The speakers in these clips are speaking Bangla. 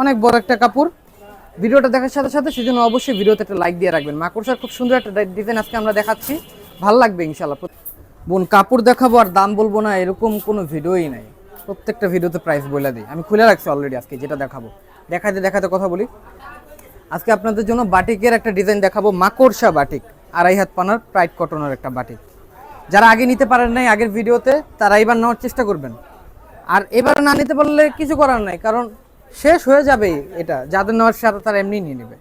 অনেক বড় একটা কাপড়। ভিডিওটা দেখার সাথে সাথে সেজন্য অবশ্যই ভিডিওতে একটা লাইক দিয়ে রাখবেন। মাকড়সার খুব সুন্দর একটা ডিজাইন আজকে আমরা দেখাচ্ছি। ভালো লাগবে ইনশাল্লাহ বোন, কাপড় দেখাবো আর দাম বলব না, এরকম কোনো ভিডিওই নাই। প্রত্যেকটা ভিডিওতে প্রাইস বলে দিই। আমি খুলে রাখছি অলরেডি আজকে যেটা দেখাবো। দেখাতে দেখাতে কথা বলি। আজকে আপনাদের জন্য বাটিকের একটা ডিজাইন দেখাবো। মাকড়সা বাটিক, আড়াই হাত পানার প্রাইড কটনের একটা বাটিক। যারা আগে নিতে পারেন নাই আগের ভিডিওতে, তারা এবার নেওয়ার চেষ্টা করবেন। আর এবার না নিতে পারলে কিছু করার নাই, কারণ শেষ হয়ে যাবে এটা। যাদের নেওয়ার সাথে তারা এমনি নিয়ে নেবে।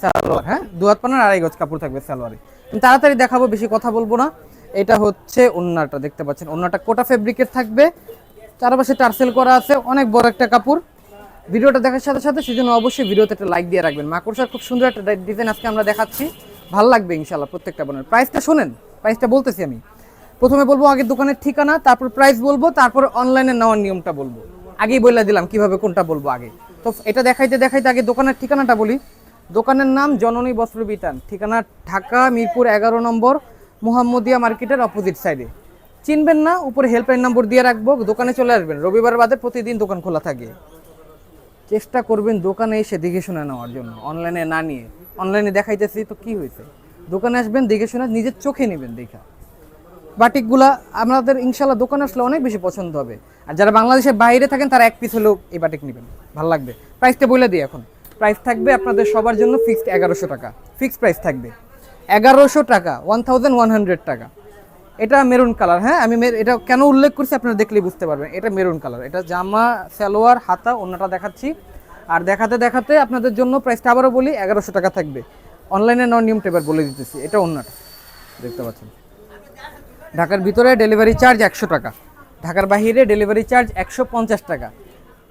সালোয়ার হ্যাঁ? দু হাত পানার আড়াই গজ কাপড় থাকবে সালোয়ারে। তাড়াতাড়ি দেখাবো, বেশি কথা বলব না। এটা হচ্ছে ওন্নাটা, দেখতে পাচ্ছেন? ওন্নাটা কোটা ফেব্রিকের থাকবে। চারপাশে টার্সেল করা আছে, অনেক বড় একটা কাপড়। ভিডিওটা দেখার সাথে সাথে সেজন্য অবশ্যই ভিডিওতে একটা লাইক দিয়ে রাখবেন। মাকড়সার খুব সুন্দর একটা ডিজাইন আজকে আমরা দেখাচ্ছি। ভালো লাগবে ইনশাল্লাহ প্রত্যেকটা বোনের। প্রাইসটা শোনেন প্রাইসটা বলতেছি আমি। প্রথমে বলব আগে দোকানের ঠিকানা, তারপর প্রাইস বলব, তারপর অনলাইনে নেওয়ার নিয়মটা বলব। আগেই বলে দিলাম, কীভাবে কোনটা বলব আগে। তো এটা দেখাইতে দেখাইতে আগে দোকানের ঠিকানাটা বলি। দোকানের নাম জননী বস্ত্র বিতান, ঠিকানা ঢাকা, মিরপুর এগারো নম্বর, মোহাম্মদিয়া মার্কেটের অপোজিট সাইডে চিনবেন না, উপরে হেল্পলাইন নম্বর দিয়ে রাখব, দোকানে চলে আসবেন। রবিবার বাদে প্রতিদিন দোকান খোলা থাকে। চেষ্টা করবেন দোকানে এসে দেখে শুনে নেওয়ার জন্য অনলাইনে না নিয়ে। অনলাইনে দেখাইতেছি তো কি হয়েছে? দোকানে আসবেন, দেখে শুনে, নিজের চোখে নেবেন, দেখা। বাটিকগুলা আপনাদের ইনশাল্লাহ দোকানে আসলে অনেক বেশি পছন্দ হবে। আর যারা বাংলাদেশের বাইরে থাকেন, তারা এক পিস হলেও এই বাটিক নেবেন। ভালো লাগবে। প্রাইসটা বলে দিই এখন। প্রাইস থাকবে আপনাদের সবার জন্য ফিক্সড এগারোশো টাকা। ফিক্সড প্রাইস থাকবে। এগারোশো টাকা ওয়ান থাউজেন্ড ওয়ান হান্ড্রেড টাকা। এটা মেরুন কালার হ্যাঁ? আমি এটা কেন উল্লেখ করছি আপনারা দেখলেই বুঝতে পারবেন। এটা মেরুন কালার এটা জামা, সালোয়ার, হাতা অন্যটা দেখাচ্ছি। আর দেখাতে দেখাতে আপনাদের জন্য প্রাইসটা আবারও বলি, এগারোশো টাকা থাকবে। অনলাইনে নন নিয়মটা এবার বলে দিতেছি। এটা অন্যটা দেখতে পাচ্ছেন? ঢাকার ভিতরে ডেলিভারি চার্জ একশো টাকা। ঢাকার বাইরে ডেলিভারি চার্জ একশো পঞ্চাশ টাকা।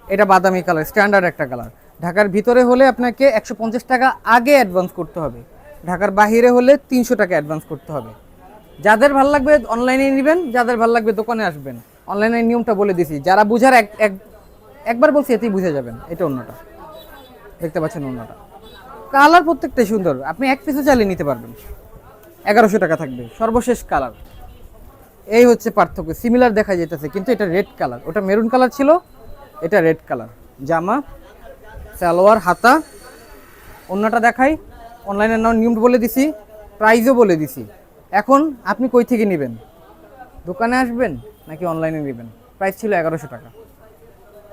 এটা বাদামি কালার স্ট্যান্ডার্ড একটা কালার ঢাকার ভিতরে হলে আপনাকে একশো পঞ্চাশ টাকা আগে অ্যাডভান্স করতে হবে। ঢাকার বাহিরে হলে তিনশো টাকা অ্যাডভান্স করতে হবে। যাদের ভালো লাগবে অনলাইনে নেবেন, যাদের ভালো লাগবে দোকানে আসবেন। অনলাইনের নিয়মটা বলে দিছি। যারা বুঝার এক, এক- একবার বলছি, এতেই বুঝে যাবেন। এটা অন্যটা। দেখতে পাচ্ছেন অন্যটা। কালার প্রত্যেকটাই সুন্দর। আপনি এক পিসও চালিয়ে নিতে পারবেন। এগারোশো টাকা থাকবে। সর্বশেষ কালার এই হচ্ছে পার্থক্য সিমিলার দেখা যেতেছে কিন্তু এটা রেড কালার ওটা মেরুন কালার ছিল, এটা রেড কালার জামা, সালোয়ার, হাতা, অন্যটা দেখাই। অনলাইনের নাম নিয়ম বলে দিছি প্রাইজও বলে দিছি। এখন আপনি কই থেকে নেবেন? দোকানে আসবেন নাকি অনলাইনে নেবেন? প্রাইস ছিল এগারোশো টাকা।